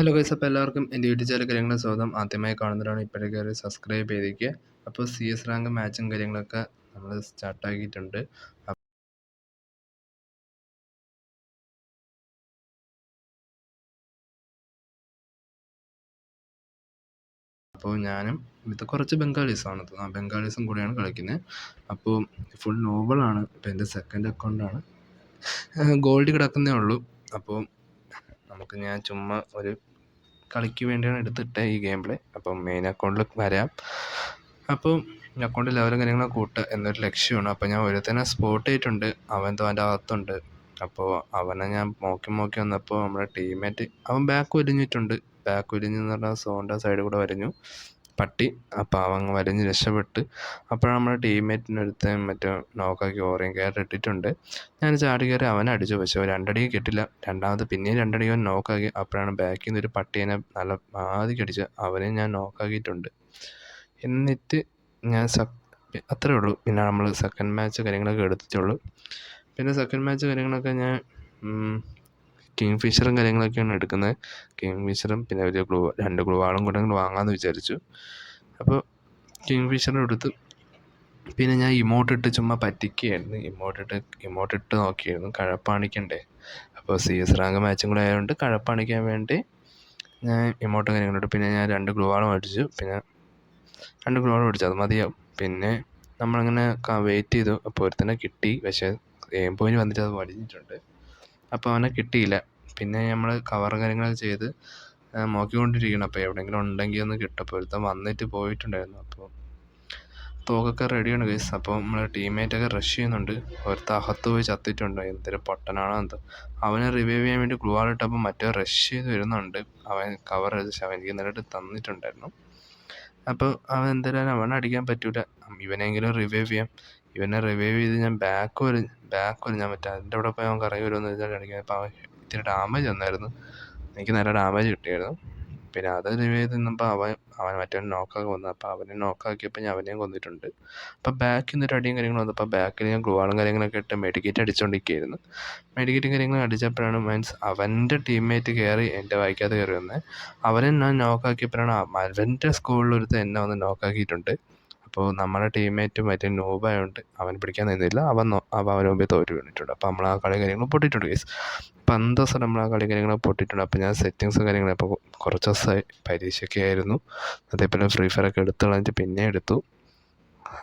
Hello guys അപ്പോൾ എല്ലാവർക്കും എന്റെ യൂട്യൂബ് ചാനൽ കാര്യങ്ങൾ സ്വാഗതം. ആദ്യമായി കാണുന്നവരാണ് ഇപ്പോഴേ കയറി സബ്സ്ക്രൈബ് ചെയ്തേക്കുക അപ്പോൾ സി എസ് റാങ്ക് മാച്ചും കാര്യങ്ങളൊക്കെ നമ്മൾ സ്റ്റാർട്ടാക്കിയിട്ടുണ്ട് അപ്പോൾ ഞാനും ഇത് കുറച്ച് ബംഗാളീസാണ് ആ ബംഗാളീസും കൂടെയാണ് കളിക്കുന്നത്. അപ്പോൾ ഫുൾ നോബിളാണ് ഇപ്പോൾ എന്റെ സെക്കൻഡ് അക്കൗണ്ടാണ് ഗോൾഡ് കിടക്കുന്നേ ഉള്ളൂ. അപ്പോൾ നമുക്ക് ഞാൻ ചുമ്മാ ഒരു കളിക്ക് വേണ്ടിയാണ് എടുത്തിട്ട ഈ ഗെയിം പ്ലേ അപ്പം മെയിൻ അക്കൗണ്ടിൽ വരാം. അപ്പോൾ അക്കൗണ്ട് ലെവലും കാര്യങ്ങളും കൂട്ടുക എന്നൊരു ലക്ഷ്യമാണ്. അപ്പോൾ ഞാൻ ഒരുത്തനെ സ്പോട്ട് ചെയ്തിട്ടുണ്ട് അവൻ അവന്റെ അകത്തുണ്ട്. അപ്പോൾ അവനെ ഞാൻ നോക്കി നോക്കി വന്നപ്പോൾ നമ്മുടെ ടീമേറ്റ് അവൻ ബാക്ക് വലിഞ്ഞിട്ടുണ്ട് ബാക്ക് വലിഞ്ഞെന്ന് പറഞ്ഞാൽ സോണിന്റെ സൈഡിൽ കൂടെ വരഞ്ഞു. പട്ടി അപ്പോൾ അവൻ വരഞ്ഞ് രക്ഷപ്പെട്ട് അപ്പോഴാണ് നമ്മുടെ ടീംമേറ്റിനൊരുത്തൻ മറ്റേ നോക്കാക്കി ഓറിയും കയറി ഇട്ടിട്ടുണ്ട്. ഞാൻ ചാടി കയറി അവനെ അടിച്ചു പക്ഷേ രണ്ടടി കിട്ടില്ല. രണ്ടാമത് പിന്നെയും രണ്ടടി അവൻ നോക്കാക്കി അപ്പോഴാണ് ബാക്കിൽ നിന്ന് ഒരു പട്ടീനെ നല്ല ആദ്യം അടിച്ച് അവനെ ഞാൻ നോക്കാക്കിയിട്ടുണ്ട് എന്നിട്ട് ഞാൻ സ അത്രേ ഉള്ളൂ. പിന്നെ നമ്മൾ സെക്കൻഡ് മാച്ച് കാര്യങ്ങളൊക്കെ എടുത്തിട്ടുള്ളൂ. പിന്നെ സെക്കൻഡ് മാച്ച് കാര്യങ്ങളൊക്കെ ഞാൻ കിങ് ഫിഷറും കാര്യങ്ങളൊക്കെയാണ് എടുക്കുന്നത്. കിങ് ഫിഷറും പിന്നെ ഒരു ഗ്ലൂ രണ്ട് ഗ്ലൂവാളും കൂടെ വാങ്ങാമെന്ന് വിചാരിച്ചു. അപ്പോൾ കിങ് ഫിഷറും എടുത്ത് പിന്നെ ഞാൻ ഇമോട്ട് ഇട്ട് ചുമ്മാ പറ്റിക്കുകയായിരുന്നു ഇമോട്ട് ഇട്ട് ഇമോട്ട് ഇട്ട് നോക്കിയായിരുന്നു. കഴപ്പാണിക്കണ്ടേ. അപ്പോൾ സി എസ് റാങ്ക് മാച്ചും കൂടെ ആയതുകൊണ്ട് കഴപ്പാണിക്കാൻ വേണ്ടി ഞാൻ ഇമോട്ടും കാര്യങ്ങളുണ്ട് പിന്നെ ഞാൻ രണ്ട് ഗ്ലൂവാളും മേടിച്ചു പിന്നെ രണ്ട് ഗ്ലൂവാളും മേടിച്ചു അത് മതിയാവും. പിന്നെ നമ്മളങ്ങനെ വെയിറ്റ് ചെയ്തു. അപ്പോൾ ഒരുത്തനെ കിട്ടി. പക്ഷേ എയിം പോയിന്റ് വന്നിട്ട് അത് വലിഞ്ഞിട്ടുണ്ട്. അപ്പോൾ അവനെ കിട്ടിയില്ല. പിന്നെ നമ്മൾ കവർ കാര്യങ്ങൾ ചെയ്ത് നോക്കിക്കൊണ്ടിരിക്കണം. അപ്പോൾ എവിടെയെങ്കിലും ഉണ്ടെങ്കിൽ ഒന്ന് കിട്ടും അപ്പോൾ ഒരുത്തൻ വന്നിട്ട് പോയിട്ടുണ്ടായിരുന്നു അപ്പോൾ തോക്കൊക്കെ റെഡിയാണ് ഗൈസ് അപ്പോൾ നമ്മളെ ടീംമേറ്റൊക്കെ റഷ് ചെയ്യുന്നുണ്ട്. ഒരുത്ത അകത്ത് പോയി ചത്തിട്ടുണ്ട്. എന്തൊരു പൊട്ടനാണോ എന്തോ. അവനെ റിവൈവ് ചെയ്യാൻ വേണ്ടി ഗ്ലൂ ഇട്ടപ്പോൾ മറ്റേ റഷ് ചെയ്ത് വരുന്നുണ്ട്. അവൻ കവർ ചെയ്ത് അവനിക്ക് നേരിട്ട് തന്നിട്ടുണ്ടായിരുന്നു. അപ്പോൾ അവൻ എന്തായാലും അവനെ അടിക്കാൻ പറ്റൂല. ഇവനെങ്കിലും റിവൈവ് ചെയ്യാം. ഇവനെ റിവൈവ് ചെയ്ത് ഞാൻ ബാക്ക് വരും. ബാക്ക് വരും. ഞാൻ മറ്റേ അതിന്റെ അവിടെ പോയി അവൻ കറങ്ങി വരുമെന്ന് വെച്ചാൽ അടിക്കാൻ. അപ്പോൾ അവൻ ഇത്തിരി ഡാമേജ് വന്നായിരുന്നു എനിക്ക് നല്ല ഡാമേജ് കിട്ടിയായിരുന്നു. പിന്നെ അത് റിവൈവ് ചെയ്ത് നിന്നപ്പോൾ അവൻ അവൻ മറ്റേ നോക്കൊക്കെ വന്നു. അപ്പോൾ അവനെ നോക്കാക്കിയപ്പോൾ ഞാൻ അവനെയും കൊന്നിട്ടുണ്ട്. അപ്പോൾ ബാക്കിൽ നിന്നൊരു അടിയും കാര്യങ്ങളും വന്നപ്പോൾ ബാക്കിൽ ഞാൻ ഗ്ലുവാളും കാര്യങ്ങളൊക്കെ ഇട്ട് മെഡിക്കേറ്റ് അടിച്ചുകൊണ്ടിരിക്കുകയായിരുന്നു മെഡിക്കേറ്റും കാര്യങ്ങളും അടിച്ചപ്പോഴാണ് മീൻസ് അവന്റെ ടീംമേറ്റ് കയറി എന്റെ വായിക്കാതെ കയറി വന്നത് അവനെ ഞാൻ നോക്കാക്കിയപ്പോഴാണ് അവന്റെ സ്കൂളിലൊരുത്തൻ എന്നെ വന്ന് നോക്കാക്കിയിട്ടുണ്ട് അപ്പോൾ നമ്മുടെ ടീംമേറ്റ് മറ്റേ നോബായോണ്ട് അവൻ പിടിക്കാൻ നിന്നില്ല. അവൻ അവൻ അവന്റെ മുമ്പേ തോറ്റു വീണിട്ടുണ്ട്. അപ്പോൾ നമ്മൾ ആ കളി കാര്യങ്ങൾ പൊട്ടിയിട്ടുണ്ട് അപ്പോൾ എന്ത് ദിവസം നമ്മൾ ആ കളി കാര്യങ്ങൾ പൊട്ടിയിട്ടുണ്ട്. അപ്പോൾ ഞാൻ സെറ്റിങ്സ് കാര്യങ്ങളും ഇപ്പോൾ കുറച്ച് ദിവസമായി പരീക്ഷയൊക്കെ ആയിരുന്നു. അതേപോലെ ഫ്രീ ഫയർ ഒക്കെ എടുത്തു കളഞ്ഞിട്ട് പിന്നെ എടുത്തു.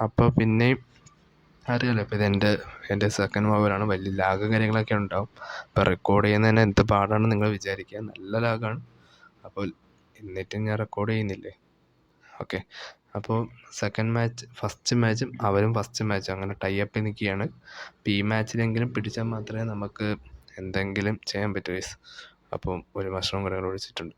അപ്പോൾ പിന്നെയും അറിയാലോ ഇപ്പോൾ ഇതെന്റെ എന്റെ സെക്കൻഡ് മൊബൈലാണ് വലിയ ലാഗ് കാര്യങ്ങളൊക്കെ ഉണ്ടാവും. അപ്പോൾ റെക്കോർഡ് ചെയ്യുന്നതിന് എന്ത് പാടാണെന്ന് നിങ്ങൾ വിചാരിക്കുക. നല്ല ലാഗാണ് അപ്പോൾ എന്നിട്ടും ഞാൻ റെക്കോർഡ് ചെയ്യുന്നില്ലേ? ഓക്കെ അപ്പോൾ സെക്കൻഡ് മാച്ച് ഫസ്റ്റ് മാച്ചും അവരും ഫസ്റ്റ് മാച്ചും അങ്ങനെ ടൈ അപ്പിൽ നിൽക്കുകയാണ്. അപ്പോൾ ഈ മാച്ചിലെങ്കിലും പിടിച്ചാൽ മാത്രമേ നമുക്ക് എന്തെങ്കിലും ചെയ്യാൻ പറ്റൂ ഗൈസ് അപ്പോൾ ഒരു മഷ്റൂം കൂടെ ഒഴിച്ചിട്ടുണ്ട്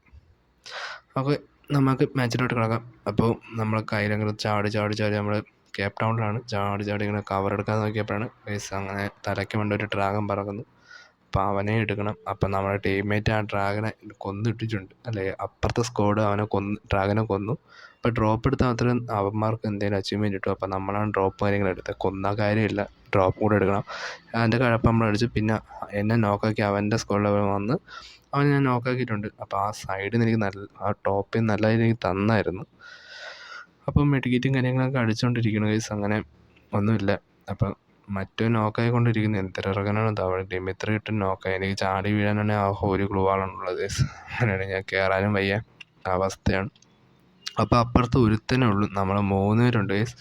അപ്പോൾ നമുക്ക് മാച്ചിലോട്ട് കിടക്കാം. അപ്പോൾ നമ്മൾ കയ്യിലങ്ങനെ ചാടി ചാടി ചാടി നമ്മൾ കേപ്പ് ടൗണിലാണ് ചാടി ചാടി ഇങ്ങനെ കവർ എടുക്കാൻ നോക്കിയപ്പോഴാണ് ഗൈസ് അങ്ങനെ തലയ്ക്ക് വേണ്ട ഒരു ഡ്രാഗൺ പറക്കുന്നു. അപ്പോൾ അവനെ എടുക്കണം. അപ്പം നമ്മുടെ ടീംമേറ്റ് ആ ഡ്രാഗനെ കൊന്നിട്ടിട്ടുണ്ട്. അല്ലേ അപ്പുറത്തെ സ്ക്വാഡ് അവനെ കൊന്ന് ഡ്രാഗനെ കൊന്നു. അപ്പോൾ ഡ്രോപ്പ് എടുത്താൽ മാത്രമേ അവന്മാർക്ക് എന്തെങ്കിലും അച്ചീവ്മെന്റ് കിട്ടൂ. അപ്പോൾ നമ്മളാണ് ഡ്രോപ്പ് കാര്യങ്ങൾ എടുത്തത്. കൊന്ന കാര്യമില്ല. ഡ്രോപ്പ് കൂടെ എടുക്കണം. അതിന്റെ കഴപ്പ് നമ്മൾ അടിച്ച് പിന്നെ എന്നെ നോക്കാക്കി അവന്റെ സ്ക്വാഡ് ലെവൽ വന്ന് അവനെ ഞാൻ നോക്കാക്കിയിട്ടുണ്ട് അപ്പോൾ ആ സൈഡിൽ നിന്ന് എനിക്ക് നല്ല ആ ടോപ്പിൽ നല്ല എനിക്ക് തന്നായിരുന്നു. അപ്പോൾ മെഡിക്കേറ്റും കാര്യങ്ങളൊക്കെ അടിച്ചുകൊണ്ടിരിക്കുന്നു കേസ് അങ്ങനെ ഒന്നുമില്ല. അപ്പം മറ്റോ നോക്കായി കൊണ്ടിരിക്കുന്നു. എന്തൊരിറങ്ങനാണ് തവണ ടീം എത്ര കിട്ടും നോക്കാം. എനിക്ക് ചാടി വീഴാനാണ് ആ ഒരു ഗ്ലൂ ആണുള്ളത്. അങ്ങനെയാണ് ഞാൻ കയറാനും വയ്യ. അവസ്ഥയാണ്. അപ്പോൾ അപ്പുറത്ത് ഒരുത്തനേ ഉള്ളൂ. നമ്മൾ മൂന്ന് പേരുണ്ട്. ഗൈസ്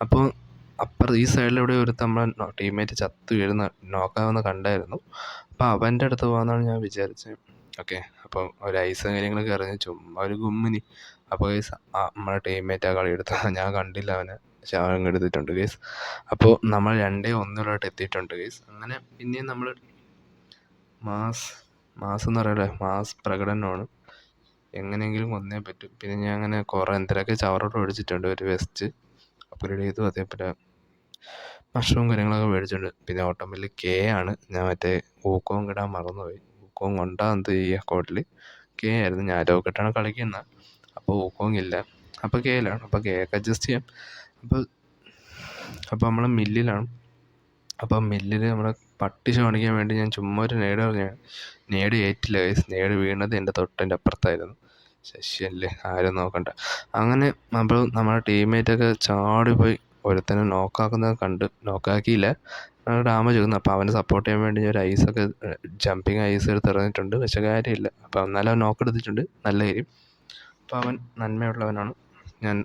അപ്പോൾ അപ്പുറം ഈ സൈഡിലെവിടെ ഒരുത്തൻ നമ്മളെ ടീമേറ്റ് ചത്ത് വീഴുന്ന നോക്കാമെന്ന് കണ്ടായിരുന്നു. അപ്പോൾ അവന്റെ അടുത്ത് പോകാമെന്നാണ് ഞാൻ വിചാരിച്ചത് ഓക്കെ. അപ്പോൾ ഒരു ഐസും കാര്യങ്ങളൊക്കെ എറിഞ്ഞ് ചുമ്മാ ഒരു ഗുമ്മിനി. അപ്പോൾ ഗൈസ് നമ്മളെ ടീമേറ്റ് ആ കളി ഞാൻ കണ്ടില്ല അവനെ. അവൻ എടുത്തിട്ടുണ്ട് ഗൈസ് അപ്പോൾ നമ്മൾ രണ്ടേ ഒന്നിലോട്ട് എത്തിയിട്ടുണ്ട് ഗൈസ് അങ്ങനെ പിന്നെയും നമ്മൾ മാസ് മാസ് എന്ന് പറയല്ലേ? മാസ് പ്രകടനമാണ്. എങ്ങനെയെങ്കിലും ഒന്നേ പറ്റും. പിന്നെ ഞാൻ അങ്ങനെ കുറേ എന്തിനൊക്കെ ചവറോട്ട് മേടിച്ചിട്ടുണ്ട് ഒരു വെസ്റ്റ് അപ്ഗ്രേഡ് ചെയ്തു അതേപോലെ മഷ്റൂം കാര്യങ്ങളൊക്കെ മേടിച്ചിട്ടുണ്ട്. പിന്നെ ഓട്ടോമിൽ കെ ആണ്. ഞാൻ മറ്റേ ഊക്കവും കിടാൻ മറന്നുപോയി. ഊക്കവും കൊണ്ടാ എന്ത് ഈ അക്കൗണ്ടിൽ കെ ആയിരുന്നു. ഞാൻ ലോക്കിട്ടാണ് കളിക്കുന്നത്. അപ്പോൾ ഊക്കവും ഇല്ല. അപ്പോൾ കെയിലാണ് അപ്പോൾ കെ ഒക്കെ അഡ്ജസ്റ്റ് ചെയ്യാം. അപ്പോൾ അപ്പോൾ നമ്മൾ മില്ലിലാണ്. അപ്പോൾ മില്ലിൽ നമ്മുടെ പട്ടി കാണിക്കാൻ വേണ്ടി ഞാൻ ചുമ്മാ ഒരു നേട് എറിഞ്ഞാണ് നേട് ഏറ്റില്ല ഗൈസ് നേട് വീണത് എന്റെ തൊട്ടിന്റെ അപ്പുറത്തായിരുന്നു. ശശിയല്ലേ? ആരും നോക്കണ്ട. അങ്ങനെ നമ്മൾ നമ്മുടെ ടീംമേറ്റൊക്കെ ചാടിപ്പോയി. ഒരുത്തനെ നോക്കാക്കുന്നത് കണ്ട് നോക്കാക്കിയില്ല ഡാമേജ് വന്നു അപ്പോൾ അവനെ സപ്പോർട്ട് ചെയ്യാൻ വേണ്ടി ഒരു ഐസൊക്കെ ജമ്പിങ് ഐസ് എടുത്ത് എറിഞ്ഞിട്ടുണ്ട് പക്ഷേ കാര്യമില്ല. അപ്പോൾ എന്നാലും അവൻ നോക്ക് എടുത്തിട്ടുണ്ട്. നല്ല കാര്യം. അപ്പോൾ അവൻ നന്മയുള്ളവനാണ്. ഞാൻ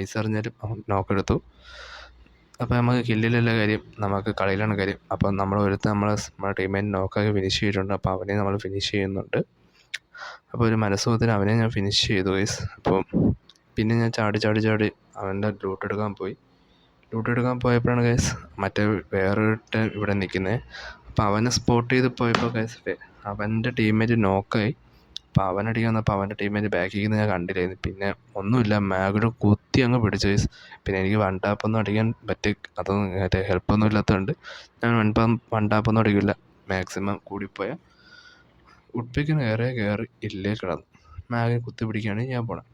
ഐസ് എറിഞ്ഞാലും അവൻ നോക്കെടുത്തു അപ്പോൾ നമുക്ക് കില്ലിലല്ല കാര്യം? നമുക്ക് കളിയിലാണ് കാര്യം. അപ്പം നമ്മൾ ഒരുത്ത് നമ്മൾ നമ്മുടെ ടീമേറ്റ് നോക്കാക്കി ഫിനിഷ് ചെയ്തിട്ടുണ്ട്. അപ്പോൾ അവനെ നമ്മൾ ഫിനിഷ് ചെയ്യുന്നുണ്ട്. അപ്പോൾ ഒരു മനസ്സുഖത്തിന് അവനെ ഞാൻ ഫിനിഷ് ചെയ്തു ഗൈസ് അപ്പോൾ പിന്നെ ഞാൻ ചാടി ചാടി ചാടി അവന്റെ ലൂട്ട് എടുക്കാൻ പോയി. ലൂട്ട് എടുക്കാൻ പോയപ്പോഴാണ് ഗൈസ് മറ്റേ വേറൊരുത്തൻ ഇവിടെ നിൽക്കുന്നത് അപ്പോൾ അവനെ സ്പോട്ട് ചെയ്ത് പോയപ്പോൾ ഗൈസ് അവന്റെ ടീമേറ്റ് നോക്കായി അപ്പോൾ അവനടിക്കാൻ വന്നപ്പോൾ അവന്റെ ടീമിന്റെ ബാക്കിൽ നിന്ന് ഞാൻ കണ്ടില്ലായിരുന്നു. പിന്നെ ഒന്നുമില്ല മാഗിഡ് കുത്തി അങ്ങ് പിടിച്ചു പിന്നെ എനിക്ക് വൺ ടാപ്പൊന്നും അടിക്കാൻ പറ്റി അതൊന്നും മറ്റേ ഹെൽപ്പൊന്നും ഇല്ലാത്തതുകൊണ്ട് ഞാൻ വൺ വൺ ടാപ്പൊന്നും അടിക്കില്ല. മാക്സിമം കൂടിപ്പോയാൽ ഉഡ്പിക്കിന് നേരെ കയറി ഇല്ലേ കിടന്നു. മാഗിനെ കുത്തി പിടിക്കുകയാണ് ഞാൻ പോണത്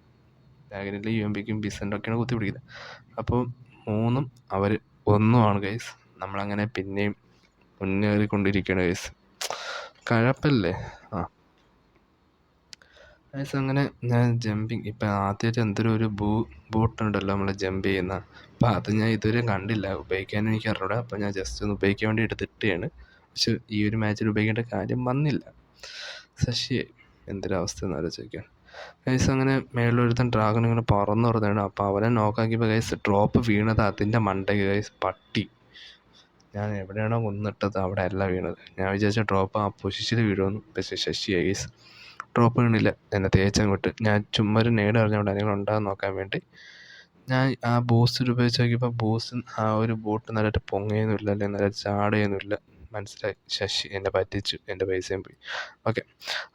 മാഗിനിലെ യു എം പിക്കും ബിസന്റൊക്കെയാണ് കുത്തി പിടിക്കുന്നത് അപ്പോൾ മൂന്നും അവർ ഒന്നുമാണ് ഗൈസ് നമ്മളങ്ങനെ പിന്നെയും മുന്നേറിക്കൊണ്ടിരിക്കുകയാണ് ഗൈസ് കഴപ്പല്ലേ? ആ. ഗൈസ് അങ്ങനെ ഞാൻ ജമ്പിങ് ഇപ്പം ആദ്യമായിട്ട് എന്തൊരു ഒരു ബൂ ബൂട്ടുണ്ടല്ലോ നമ്മൾ ജമ്പ് ചെയ്യുന്ന. അപ്പം അത് ഞാൻ ഇതുവരെ കണ്ടില്ല ഉപയോഗിക്കാനും എനിക്ക് അറിഞ്ഞൂടാ. അപ്പം ഞാൻ ജസ്റ്റ് ഒന്ന് ഉപയോഗിക്കാൻ വേണ്ടി എടുത്തിട്ടാണ്. പക്ഷെ ഈ ഒരു മാച്ചിൽ ഉപയോഗിക്കേണ്ട കാര്യം വന്നില്ല. ശശിയായി എന്തൊരവസ്ഥ എന്ന് ആലോചിക്കാൻ ഗൈസ് അങ്ങനെ മേളിലൊരുത്തൻ ഡ്രാഗൺ ഇങ്ങനെ പറന്ന് പറഞ്ഞാണ്. അപ്പോൾ അവനെ നോക്കാക്കിയപ്പോൾ ഗൈസ് ഡ്രോപ്പ് വീണത്. അതിന്റെ മണ്ടയ്ക്ക് ഗൈസ് പട്ടി. ഞാൻ എവിടെയാണോ കൊന്നിട്ടത് അവിടെ അല്ല വീണത്. ഞാൻ വിചാരിച്ച ഡ്രോപ്പ് ആ പൊസിഷനിൽ വീഴുമെന്ന്. പക്ഷേ ശശിയായി ഗൈസ് ഡ്രോപ്പ് വീണില്ല എന്നെ തേച്ചങ്ങോട്ട് ഞാൻ ചുമ്മാ ഒരു നേട് അറിഞ്ഞുകൊണ്ട് അതിനെ ഉണ്ടാകാൻ നോക്കാൻ വേണ്ടി ഞാൻ ആ ബോസ് ഉപയോഗിച്ച് നോക്കിയപ്പോൾ ബോസ് ആ ഒരു ബോട്ട് നല്ലതായിട്ട് പൊങ്ങുകയൊന്നുമില്ല അല്ലെങ്കിൽ നല്ലതായിട്ട് ചാടുകയൊന്നുമില്ല. മനസ്സിലായി? ശശി എന്നെ പറ്റിച്ചു. എന്റെ പൈസയും പോയി. ഓക്കെ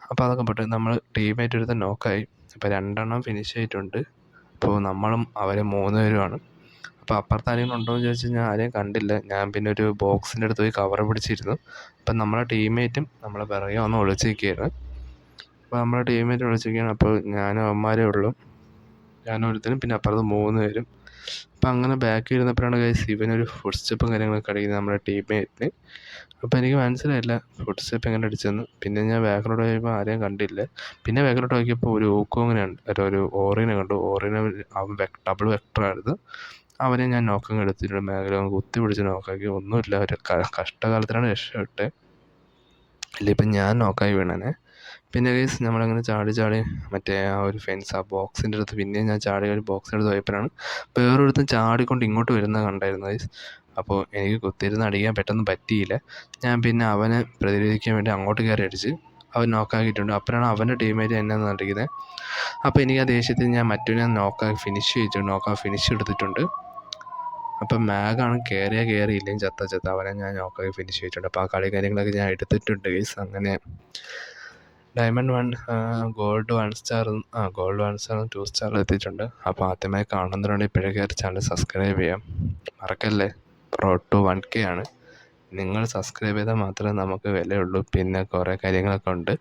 അപ്പോൾ അതൊക്കെ പോട്ടെ. നമ്മൾ ടീമായിട്ട് എടുത്ത് നോക്കായി അപ്പോൾ രണ്ടെണ്ണം ഫിനിഷ് ആയിട്ടുണ്ട്. അപ്പോൾ നമ്മളും അവരെ മൂന്ന് പേരുമാണ് അപ്പോൾ അപ്പുറത്ത് ആരെങ്കിലും ഉണ്ടോ എന്ന് ചോദിച്ചാൽ ഞാൻ ആരെയും കണ്ടില്ല. ഞാൻ പിന്നെ ഒരു ബോക്സിന്റെ അടുത്ത് പോയി കവർ പിടിച്ചിരുന്നു. അപ്പം നമ്മളെ ടീമേറ്റും നമ്മളെ പിറകെ ഒന്ന് ഒളിച്ച് നിൽക്കുകയാണ് അപ്പോൾ നമ്മുടെ ടീമിന്റെ വിളിച്ചിരിക്കുകയാണ് അപ്പോൾ ഞാനും അവന്മാരേ ഉള്ളൂ. ഞാനും ഒരുത്തനും പിന്നെ അപ്പുറത്ത് മൂന്ന് പേരും. അപ്പോൾ അങ്ങനെ ബാക്കിൽ ഇരുന്നപ്പോഴാണ് ഗൈസ് ഇവനൊരു ഫുഡ് സ്റ്റെപ്പും കാര്യങ്ങളൊക്കെ അടിക്കുന്നത് നമ്മുടെ ടീമേറ്റിന് അപ്പോൾ എനിക്ക് മനസ്സിലായില്ല ഫുഡ് സ്റ്റെപ്പ് എങ്ങനെ അടിച്ചെന്ന്. പിന്നെ ഞാൻ ബാക്കിലോട്ട് പോയപ്പോൾ ആരെയും കണ്ടില്ല. പിന്നെ ബാക്കിലോട്ട് നോക്കിയപ്പോൾ ഒരു ഊക്കോങ്ങിനെ ഉണ്ട് അല്ല ഒരു ഓറിനെ കണ്ടു. ഓറിനെ അവൻ ഡബിൾ വെക്ടറായിരുന്നു അവനെ ഞാൻ നോക്കങ്ങ് എടുത്തിട്ടുണ്ട് മേഖല കുത്തി പിടിച്ച് നോക്കാക്കി ഒന്നുമില്ല ഒരു കഷ്ടകാലത്തിലാണ് രക്ഷപ്പെട്ടെ ഇല്ല ഇപ്പം ഞാൻ നോക്കായി വീണനെ. പിന്നെ ഗൈസ് നമ്മളങ്ങനെ ചാടി ചാടി മറ്റേ ആ ഒരു ഫെൻസ് ആ ബോക്സിന്റെ അടുത്ത് പിന്നെയും ഞാൻ ചാടി ഒരു ബോക്സിന്റെ അടുത്ത് പോയപ്പോഴാണ് വേറൊരുത്തൻ ചാടിക്കൊണ്ട് ഇങ്ങോട്ട് വരുന്നത് കണ്ടായിരുന്നു ഗൈസ് അപ്പോൾ എനിക്ക് കുത്തിയിരുന്ന് അടിക്കാൻ പെട്ടെന്ന് പറ്റിയില്ല. ഞാൻ പിന്നെ അവനെ പ്രതിരോധിക്കാൻ വേണ്ടി അങ്ങോട്ട് കയറി അടിച്ച് അവൻ നോക്കാക്കിയിട്ടുണ്ട് അപ്പോഴാണ് അവന്റെ ടീമേറ്റ് എന്നെ നടിക്കുന്നത് അപ്പോൾ എനിക്ക് ആ ദേഷ്യത്തിൽ ഞാൻ മറ്റൊരു നോക്കാക്കി ഫിനിഷ് ചെയ്തിട്ടുണ്ട് നോക്കാൻ ഫിനിഷ് എടുത്തിട്ടുണ്ട്. അപ്പം മാഗാണ് കയറിയാൽ കയറിയില്ലെങ്കിൽ ചത്ത ചത്ത അവനെ ഞാൻ നോക്കാക്കി ഫിനിഷ് ചെയ്തിട്ടുണ്ട്. അപ്പോൾ ആ കളി കാര്യങ്ങളൊക്കെ ഞാൻ എടുത്തിട്ടുണ്ട് ഗൈസ് അങ്ങനെ diamond one gold one star ആ gold one star two star എത്തിയിട്ടുണ്ട്. അപ്പോൾ ആദ്യമായി കാണുന്നവരുണ്ടെങ്കിൽ ഇപ്പോഴേ കയറി ചാനൽ സബ്സ്ക്രൈബ് ചെയ്യാം. മറക്കല്ലേ? പ്രോ ടു വൺ കെ ആണ്. നിങ്ങൾ സബ്സ്ക്രൈബ് ചെയ്താൽ മാത്രമേ നമുക്ക് വിലയുള്ളൂ. പിന്നെ കുറേ കാര്യങ്ങളൊക്കെ ഉണ്ട്.